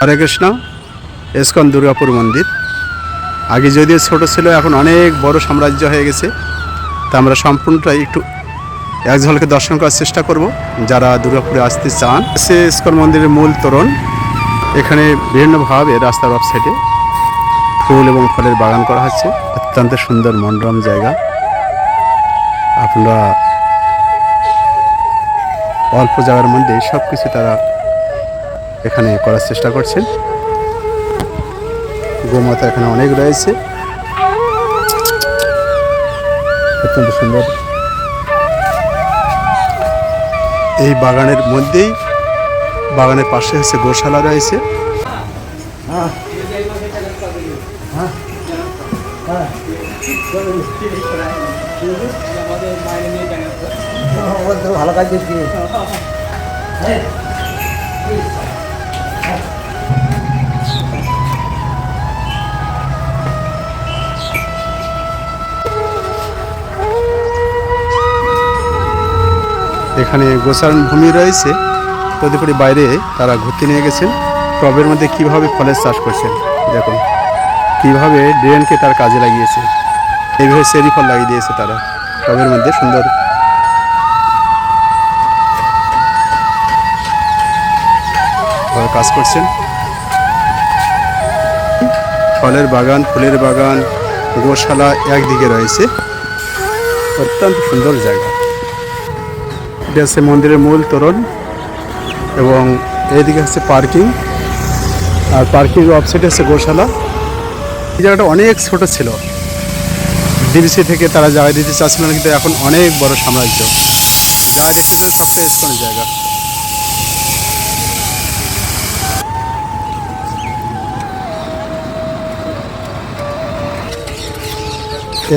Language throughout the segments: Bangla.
হরে কৃষ্ণ এসকন দুর্গাপুর মন্দির। আগে যদিও ছোট ছিল, এখন অনেক বড় সাম্রাজ্য হয়ে গেছে। তা আমরা সম্পূর্ণটাই একটু এক ঝলকে দর্শন করার চেষ্টা করব। যারা দুর্গাপুরে আসতে চান, সে ইস্কন মন্দিরের মূল তোরণ। এখানে বিভিন্নভাবে রাস্তার অফ সাইডে ফুল এবং ফলের বাগান করা হচ্ছে। অত্যন্ত সুন্দর মনোরম জায়গা। আপনারা অল্প জায়গার মধ্যে সব কিছু তারা এখানে করার চেষ্টা করছেন। গোমাতা এখানে অনেক রয়েছে। অত্যন্ত সুন্দর। এই বাগানের মধ্যেই, বাগানের পাশে হচ্ছে গোশালা রয়েছে। ভালো কাজ এখানে গোসারণ ভূমি রয়েছে। তদুপরি বাইরে তারা ঘুরতে নিয়ে গেছেন। টবের মধ্যে কীভাবে ফলের চাষ করছেন, দেখুন। কীভাবে ড্রেনকে তার কাজে লাগিয়েছে। এইভাবে সেরি ফল লাগিয়ে দিয়েছে তারা। টবের মধ্যে সুন্দর। কাজ করছেন। ফলের বাগান, ফুলের বাগান, গোশালা একদিকে রয়েছে। অত্যন্ত সুন্দর জায়গা। এটা হচ্ছে মন্দিরের মূল তোরণ এবং এইদিকে হচ্ছে পার্কিং। আর পার্কিং অফসাইডে হচ্ছে গোশালা। এই জায়গাটা অনেক ছোট ছিল। ডিবিসি থেকে তারা জায়গা দিতে চাচ্ছিল না কিন্তু এখন অনেক বড় সাম্রাজ্য। যা দেখেছেন সবটাই ইস্কনের জায়গা।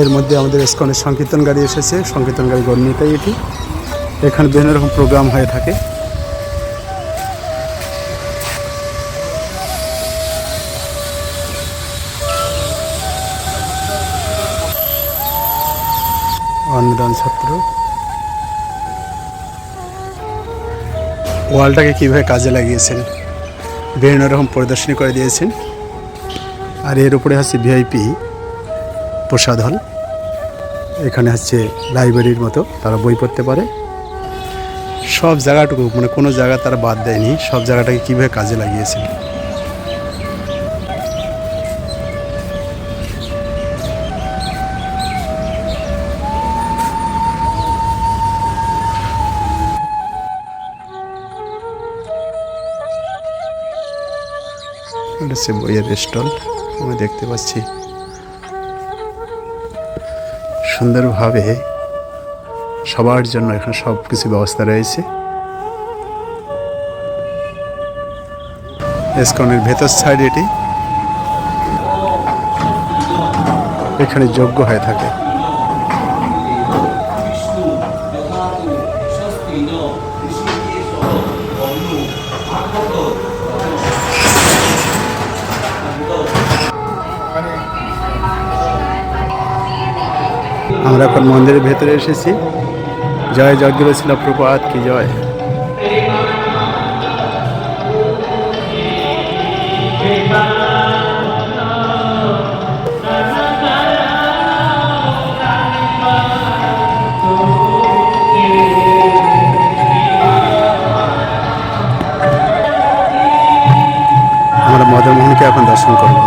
এর মধ্যে আমাদের ইস্কনের সংকীর্তন গাড়ি এসেছে। সংকীর্তন গাড়ি গণ্যতাই এটি। এখানে বিভিন্ন রকম প্রোগ্রাম হয়ে থাকে। অনুদান ছাত্র। ওয়ালটাকে কীভাবে কাজে লাগিয়েছেন? বিভিন্ন রকম প্রদর্শনী করে দিয়েছেন। আর এর উপরে হচ্ছে ভিআইপি প্রসাদ হল। এখানে হচ্ছে লাইব্রেরির মতো তারা বই পড়তে পারে। সব জায়গাটুকু মানে কোনো জায়গা তারা বাদ দেয়নি, সব জায়গাটাকে কীভাবে কাজে লাগিয়েছেন এটা বইয়ের স্টল, আমি দেখতে পাচ্ছি। সুন্দরভাবে সবার জন্য এখানে সব কিছু ব্যবস্থা রয়েছে। এসকনের ভেতর সাইড এটি। এখানে যোগ্য হয়ে থাকে। আমরা এখন মন্দিরের ভেতরে এসেছি। জয় যজ্ঞ ছিল প্রপাত কি জয় আমরা মদনমোহনকে এখন দর্শন করব